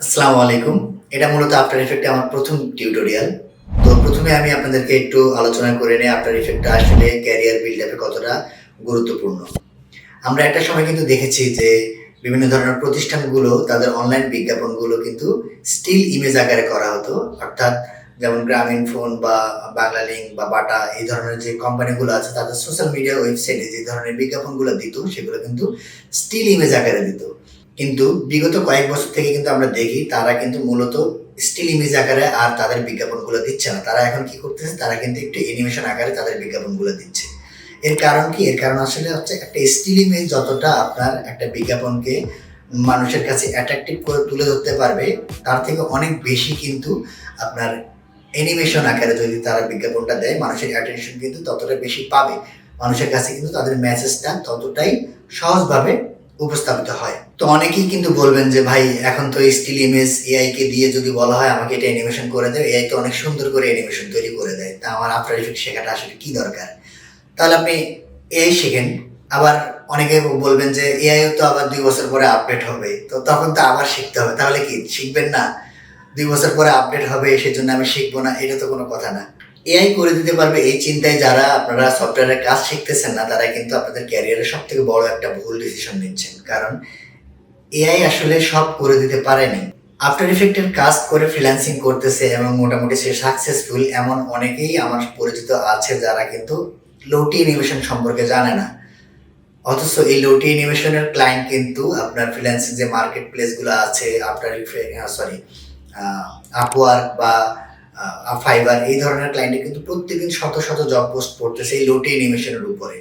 আসসালামু আলাইকুম। এটা মূলত আফটার ইফেক্টে আমার প্রথম টিউটোরিয়াল তো প্রথমে আমি আপনাদেরকে একটু আলোচনা করে নিই আফটার ইফেক্টটা আসলে ক্যারিয়ার বিল্ড আপে কতটা গুরুত্বপূর্ণ। আমরা একটা সময় কিন্তু দেখেছি যে বিভিন্ন ধরনের প্রতিষ্ঠানগুলো, তাদের অনলাইন বিজ্ঞাপনগুলো কিন্তু স্টিল ইমেজ আকারে করা হতো। অর্থাৎ যেমন গ্রামীণ ফোন বা বাংলা লিঙ্ক বা বাটা এই ধরনের যে কোম্পানিগুলো আছে, তাদের সোশ্যাল মিডিয়া ওয়েবসাইটে যে ধরনের বিজ্ঞাপনগুলো দিত, সেগুলো কিন্তু স্টিল ইমেজ আকারে দিত। কিন্তু বিগত কয়েক বছর থেকে কিন্তু আমরা দেখি তারা কিন্তু মূলত স্টিল ইমেজ আকারে আর তাদের বিজ্ঞাপনগুলো দিচ্ছে না। তারা এখন কি করতেছে? তারা কিন্তু একটু অ্যানিমেশন আকারে তাদের বিজ্ঞাপনগুলো দিচ্ছে। এর কারণ কি? এর কারণ আসলে হচ্ছে একটা স্টিল ইমেজ যতটা আপনার একটা বিজ্ঞাপনকে মানুষের কাছে অ্যাট্রাকটিভ করে তুলে ধরতে পারবে, তার থেকে অনেক বেশি কিন্তু আপনার অ্যানিমেশন আকারে যদি তারা বিজ্ঞাপনটা দেয়, মানুষের অ্যাটেনশন কিন্তু ততটা বেশি পাবে। মানুষের কাছে কিন্তু তাদের মেসেজটা ততটাই সহজভাবে উপস্থাপিত হয়। তো অনেকেই কিন্তু বলবেন যে, ভাই, এখন তো স্টিল ইমেজ এআই কে দিয়ে যদি বলা হয়, আমাকে এটা অ্যানিমেশন করে দেয় এআই তো অনেক সুন্দর করে অ্যানিমেশন তৈরি করে দেয়। তা আমার আফটার ইফেক্ট শেখাটা আসলে কি দরকার? তাহলে আপনি এআই শেখেন। আবার অনেকে বলবেন যে এআই তো আবার দুই বছর পরে আপডেট হবে। তো তখন তো আবার শিখতে হবে। তাহলে কি, শিখবেন না? দুই বছর পরে আপডেট হবে, সেজন্য আমি শিখব না, এটা তো কোনো কথা না। এআই করে দিতে পারবে এই চিন্তায় যারা আপনারা সফটওয়্যারের কাজ শিখতেছেন না, তারা কিন্তু আপনাদের ক্যারিয়ারের সব থেকে বড় একটা ভুল ডিসিশন নিচ্ছেন। কারণ এআই আসলে সব করে দিতে পারেনি। আফটার ইফেক্টের কাজ করে ফ্রিল্যান্সিং করতেছে এবং মোটামুটি সে সাকসেসফুল এমন অনেকেই আমার পরিচিত আছে যারা কিন্তু লোটি অ্যানিমেশন সম্পর্কে জানে না। অথচ এই লোটি অ্যানিমেশনের ক্লায়েন্ট কিন্তু আপনার ফ্রিল্যান্সিং যে মার্কেট প্লেসগুলো আছে আফটার ইফেক্ট সরি আপওয়ার্ক বা ফাইবার এই ধরনের ক্লায়েন্টে কিন্তু প্রত্যেকদিন শত শত জব পোস্ট করতেছে এই লোটি অ্যানিমেশনের উপরে।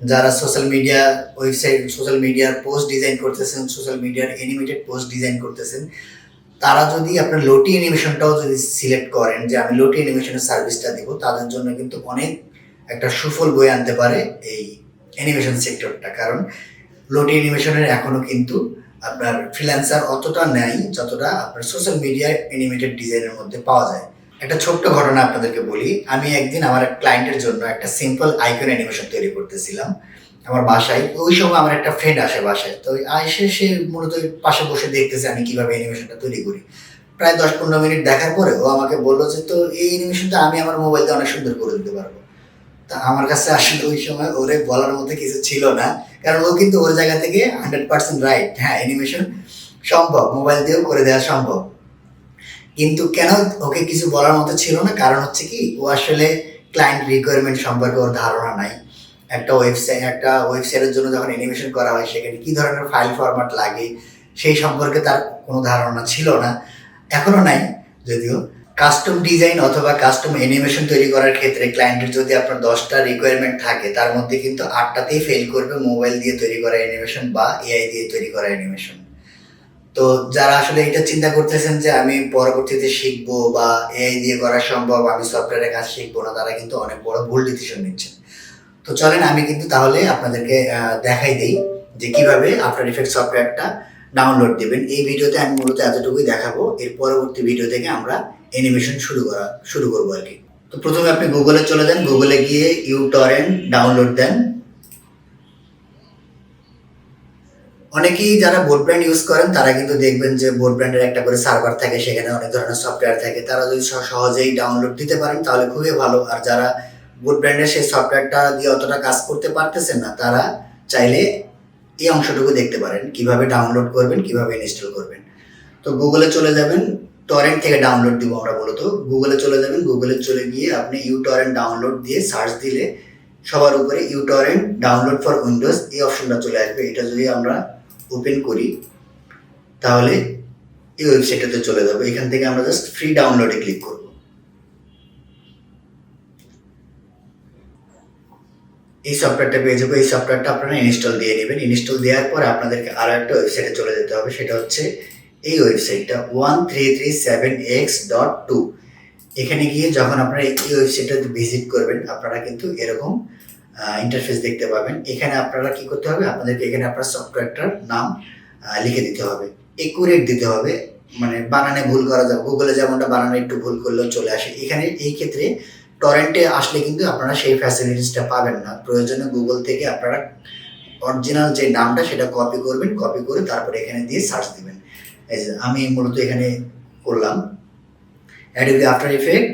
যারা সোশ্যাল মিডিয়া ওয়েবসাইট সোশ্যাল মিডিয়ার পোস্ট ডিজাইন করতেছেন সোশ্যাল মিডিয়ার অ্যানিমেটেড পোস্ট ডিজাইন করতেছেন, তারা যদি আপনার লোটি অ্যানিমেশনটাও যদি সিলেক্ট করেন যে আমি লোটি অ্যানিমেশনের সার্ভিসটা দিব, তাদের জন্য কিন্তু অনেক একটা সুফল বয়ে আনতে পারে এই অ্যানিমেশন সেক্টরটা কারণ লোটি অ্যানিমেশনের এখনও কিন্তু আপনার ফ্রিল্যান্সার অতটা নেই, যতটা আপনার সোশ্যাল মিডিয়ায় অ্যানিমেটেড ডিজাইনের মধ্যে পাওয়া যায়। একটা ছোট্ট ঘটনা আপনাদেরকে বলি। আমি একদিন আমার ক্লায়েন্টের জন্য একটা সিম্পল আইকন অ্যানিমেশন তৈরি করতেছিলাম আমার বাসায়। ওই সময় আমার একটা ফ্রেন্ড আসে বাসায়। তো আসে সে মূলত পাশে বসে দেখতেছে আমি কীভাবে অ্যানিমেশনটা তৈরি করি। প্রায় দশ পনেরো মিনিট দেখার পরে ও আমাকে বলল যে তো এই অ্যানিমেশনটা আমি আমার মোবাইলতে অনেক সুন্দর করে দিতে পারব। তা আমার কাছে আসলে ওই সময় ওরে বলার মতো কিছু ছিল না। কারণ ও কিন্তু ওর জায়গা থেকে হান্ড্রেড পার্সেন্ট রাইট হ্যাঁ অ্যানিমেশন সম্ভব। মোবাইল দিয়েও করে দেওয়া সম্ভব। কিন্তু কেন ওকে কিছু বলার মতো ছিল না? কারণ হচ্ছে কি, ও আসলে ক্লায়েন্ট রিকোয়ারমেন্ট সম্পর্কে ওর ধারণা নাই। একটা ওয়েবসাইট একটা ওয়েবসাইটের জন্য যখন অ্যানিমেশন করা হয়, সেখানে কি ধরনের ফাইল ফরম্যাট লাগে, সেই সম্পর্কে তার কোনো ধারণা ছিল না। এখনও নাই, যদিও। কাস্টম ডিজাইন অথবা কাস্টম অ্যানিমেশন তৈরি করার ক্ষেত্রে ক্লায়েন্টের যদি আপনার দশটা রিকোয়ারমেন্ট থাকে, তার মধ্যে কিন্তু আটটাতেই ফেল করবে মোবাইল দিয়ে তৈরি করা অ্যানিমেশন বা এআই দিয়ে তৈরি করা অ্যানিমেশন তো যারা আসলে এটা চিন্তা করতেছেন যে আমি পরবর্তীতে শিখব বা এআই দিয়ে করা সম্ভব, আমি সফটওয়্যারের কাজ শিখব না, তারা কিন্তু অনেক বড় ভুল ডিসিশন নিচ্ছেন। তো চলেন আমি কিন্তু তাহলে আপনাদেরকে দেখাই দিই যে কীভাবে আফটার ইফেক্ট সফটওয়্যারটা ডাউনলোড দেবেন। এই ভিডিওতে আমি মূলত এতটুকুই দেখাবো, এর পরবর্তী ভিডিও থেকে আমরা অ্যানিমেশন শুরু করা, শুরু করব আর কি। তো প্রথমে আপনি গুগলে চলে যান। গুগলে গিয়ে ইউ টরেন্ট ডাউনলোড দেন। অনেকেই যারা বোর্ড ব্র্যান্ড ইউজ করেন, তারা কিন্তু দেখবেন যে বোর্ড ব্র্যান্ডের একটা করে সার্ভার থাকে, সেখানে অনেক ধরনের সফটওয়্যার থাকে। তারা যদি সহ- সহজেই ডাউনলোড দিতে পারেন, তাহলে খুবই ভালো। আর যারা বোর্ড ব্র্যান্ডের সেই সফটওয়্যারটা দিয়ে অতটা কাজ করতে পারতেছেন না, তারা চাইলে এই অংশটুকু দেখতে পারেন। কীভাবে ডাউনলোড করবেন, কীভাবে ইনস্টল করবেন। তো গুগলে চলে যাবেন টরেন্ট থেকে ডাউনলোড দিব আমরা মূলত। গুগলে চলে যাবেন গুগলে চলে গিয়ে আপনি ইউ টরেন্ট ডাউনলোড দিয়ে সার্চ দিলে সবার উপরে uTorrent download for Windows এই অপশনটা চলে আসবে। এটা যদি আমরা ওপেন করি, তাহলে এই ওয়েবসাইটটাতে চলে যাব। এখান থেকে আমরা জাস্ট ফ্রি ডাউনলোডে ক্লিক করব। এই সফটওয়্যারটা পেয়ে যাব। এই সফটওয়্যারটা আপনারা ইনস্টল দিয়ে নেবেন। ইনস্টল দেওয়ার পর আপনাদেরকে আরও একটা ওয়েবসাইটে চলে যেতে হবে। সেটা হচ্ছে এই ওয়েবসাইটটা one three three seven x dot to এখানে গিয়ে যখন আপনারা এই ওয়েবসাইটটাতে ভিজিট করবেন, আপনারা কিন্তু এরকম ইন্টারফেস দেখতে পাবেন। এখানে আপনারা কি করতে হবে? আপনাদেরকে এখানে আপনার সফটওয়্যারটার নাম লিখে দিতে হবে। একুরেট দিতে হবে। মানে বানানে ভুল করা যাবে। গুগলে যেমনটা বানানে একটু ভুল করলেও চলে আসে। এখানে এই ক্ষেত্রে টরেন্টে আসলে কিন্তু আপনারা সেই ফ্যাসিলিটিসটা পাবেন না। প্রয়োজনে গুগল থেকে আপনারা অরিজিনাল যে নামটা, সেটা কপি করবেন। কপি করে তারপরে এখানে দিয়ে সার্চ দিবেন। আমি মূলত এখানে করলাম। অ্যাডোবি আফটার ইফেক্ট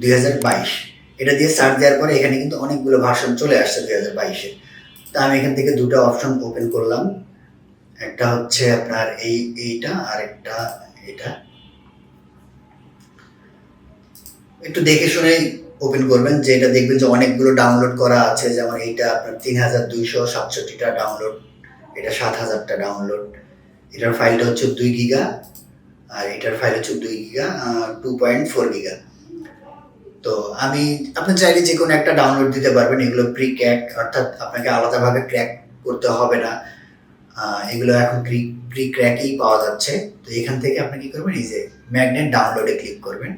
দুই হাজার বাইশ। এটা দিয়ে সার্চ দেওয়ার পরে এখানে কিন্তু অনেকগুলো ভার্সন চলে আসছে দুই হাজার বাইশের তা আমি এখান থেকে দুটো অপশন ওপেন করলাম। একটা হচ্ছে আপনার এই, এইটা আর একটা এটা। একটু দেখে শুনে ওপেন করবেন যে এটা দেখবেন যে অনেকগুলো ডাউনলোড করা আছে। যেমন এইটা আপনার তিন হাজার দুইশো সাতষট্টিটা ডাউনলোড এটা সাত হাজারটা ডাউনলোড এটার ফাইলটা হচ্ছে দুই গিগা আর এটার ফাইল হচ্ছে দুই giga two point four giga তো আমি, আপনি চাইলে যে কোনো একটা ডাউনলোড দিতে পারবেন, এগুলো প্রি ক্র্যাক অর্থাৎ আপনাকে আলাদাভাবে ক্র্যাক করতে হবে না। এগুলো এখন প্রি প্রি ক্র্যাকই পাওয়া যাচ্ছে। তো এখান থেকে আপনি কী করবেন, এই যে ম্যাগনেট ডাউনলোডে ক্লিক করবেন।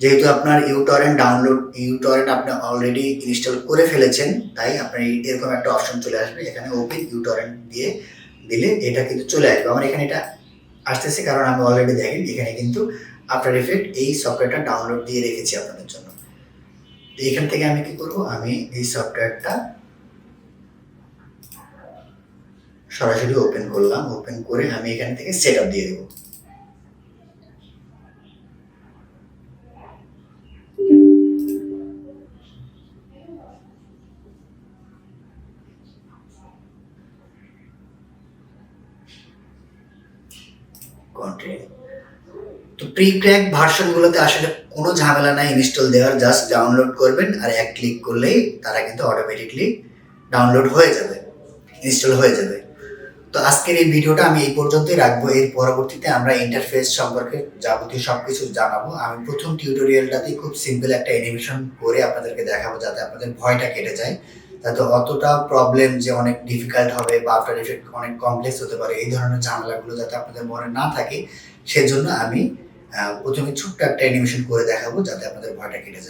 যেহেতু আপনার ইউটরেন্ট ডাউনলোড ইউটরেন্ট আপনি অলরেডি ইনস্টল করে ফেলেছেন, তাই আপনার এরকম একটা অপশন চলে আসবে। এখানে ওপেন ইউটরেন্ট দিয়ে দিলে এটা কিন্তু চলে আসবে। আমার এখানে এটা আসতেছে, কারণ আমি অলরেডি দেখেন, এখানে কিন্তু আফটার এফেক্ট এই সফটওয়্যারটা ডাউনলোড দিয়ে রেখেছি আপনাদের জন্য। এখান থেকে আমি কি করব? আমি এই সফটওয়্যারটা সরাসরি ওপেন করলাম। ওপেন করে আমি এখান থেকে সেট আপ দিয়ে দেবো। কন্টিনিউ তো প্রি ক্র্যাক ভার্সনগুলোতে আসলে কোনো ঝামেলা নাই ইনস্টল দেওয়ার জাস্ট ডাউনলোড করবেন আর এক ক্লিক করলেই তারা কিন্তু অটোমেটিকলি ডাউনলোড হয়ে যাবে ইনস্টল হয়ে যাবে। তো আজকের এই ভিডিওটা আমি এই পর্যন্তই রাখব। এর পরবর্তীতে আমরা ইন্টারফেস সম্পর্কে যাবতীয় সব কিছু জানাব। আমি প্রথম টিউটোরিয়ালটাতেই খুব সিম্পল একটা অ্যানিমেশন করে আপনাদেরকে দেখাবো যাতে আপনাদের ভয়টা কেটে যায় তাতে অতটা প্রবলেম যে অনেক ডিফিকাল্ট হবে বা আফটার এফেক্ট অনেক কমপ্লেক্স হতে পারে, এই ধরনের ঝামেলাগুলো যাতে আপনাদের মনে না থাকে, সেজন্য আমি প্রথমে ছোট্ট একটা অ্যানিমেশন করে দেখাবো যাতে আপনাদের ভয়টা কেটে যায়